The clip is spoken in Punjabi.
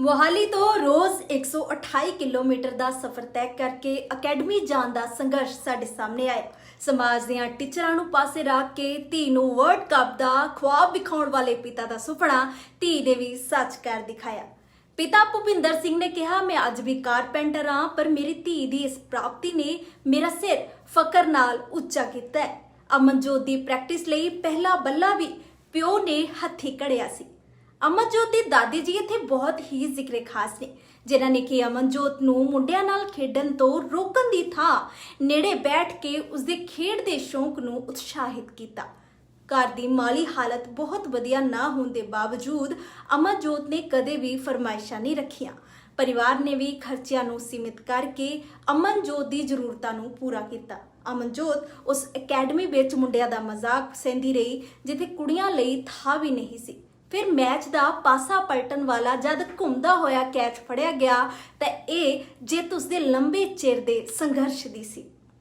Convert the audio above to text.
ਮੋਹਾਲੀ ਤੋਂ ਰੋਜ਼ 128 ਕਿਲੋਮੀਟਰ ਦਾ ਸਫ਼ਰ ਤੈਅ ਕਰਕੇ ਅਕੈਡਮੀ ਜਾਣ ਦਾ ਸੰਘਰਸ਼ ਸਾਡੇ ਸਾਹਮਣੇ ਆਇਆ। ਸਮਾਜ ਦੀਆਂ ਟੀਚਰਾਂ ਨੂੰ ਪਾਸੇ ਰੱਖ ਕੇ ਧੀ ਨੂੰ ਵਰਲਡ ਕੱਪ ਦਾ ਖੁਆਬ ਵਿਖਾਉਣ ਵਾਲੇ ਪਿਤਾ ਦਾ ਸੁਪਨਾ ਧੀ ਨੇ ਵੀ ਸੱਚ ਕਰ ਦਿਖਾਇਆ। ਪਿਤਾ ਭੁਪਿੰਦਰ ਸਿੰਘ ਨੇ ਕਿਹਾ, ਮੈਂ ਅੱਜ ਵੀ ਕਾਰਪੈਂਟਰ ਹਾਂ, ਪਰ ਮੇਰੀ ਧੀ ਦੀ ਇਸ ਪ੍ਰਾਪਤੀ ਨੇ ਮੇਰਾ ਸਿਰ ਫਕਰ ਨਾਲ ਉੱਚਾ ਕੀਤਾ ਹੈ। ਅਮਨਜੋਤ ਦੀ ਪ੍ਰੈਕਟਿਸ ਲਈ ਪਹਿਲਾ ਬੱਲਾ ਵੀ ਪਿਓ ਨੇ ਹੱਥੀ ਕੜਿਆ ਸੀ। ਅਮਨਜੋਤ ਦੀ ਦਾਦੀ ਜੀ ਇੱਥੇ ਬਹੁਤ ਹੀ ਜ਼ਿਕਰੇ ਖਾਸ ਨੇ, ਜਿਨ੍ਹਾਂ ਨੇ ਕਿ ਅਮਨਜੋਤ ਨੂੰ ਮੁੰਡਿਆਂ ਨਾਲ ਖੇਡਣ ਤੋਂ ਰੋਕਣ ਦੀ ਥਾਂ ਨੇੜੇ ਬੈਠ ਕੇ ਉਸਦੇ ਖੇਡ ਦੇ ਸ਼ੌਂਕ ਨੂੰ ਉਤਸ਼ਾਹਿਤ ਕੀਤਾ। ਘਰ ਦੀ ਮਾਲੀ ਹਾਲਤ ਬਹੁਤ ਵਧੀਆ ਨਾ ਹੋਣ ਦੇ ਬਾਵਜੂਦ ਅਮਨਜੋਤ ਨੇ ਕਦੇ ਵੀ ਫਰਮਾਇਸ਼ਾਂ ਨਹੀਂ ਰੱਖੀਆਂ। ਪਰਿਵਾਰ ਨੇ ਵੀ ਖਰਚਿਆਂ ਨੂੰ ਸੀਮਿਤ ਕਰਕੇ ਅਮਨਜੋਤ ਦੀ ਜ਼ਰੂਰਤਾਂ ਨੂੰ ਪੂਰਾ ਕੀਤਾ। ਅਮਨਜੋਤ ਉਸ ਅਕੈਡਮੀ ਵਿੱਚ ਮੁੰਡਿਆਂ ਦਾ ਮਜ਼ਾਕ ਸਹਿੰਦੀ ਰਹੀ, ਜਿੱਥੇ ਕੁੜੀਆਂ ਲਈ ਥਾਂ ਵੀ ਨਹੀਂ ਸੀ। ਫਿਰ ਮੈਚ ਦਾ ਪਾਸਾ ਪਲਟਣ ਵਾਲਾ ਜਦ ਘੁੰਮਦਾ ਹੋਇਆ ਕੈਚ ਫੜਿਆ ਗਿਆ ਤਾਂ ਇਹ ਜਿੱਤ ਉਸਦੇ ਲੰਬੇ ਚਿਰ ਦੇ ਸੰਘਰਸ਼ ਦੀ ਸੀ।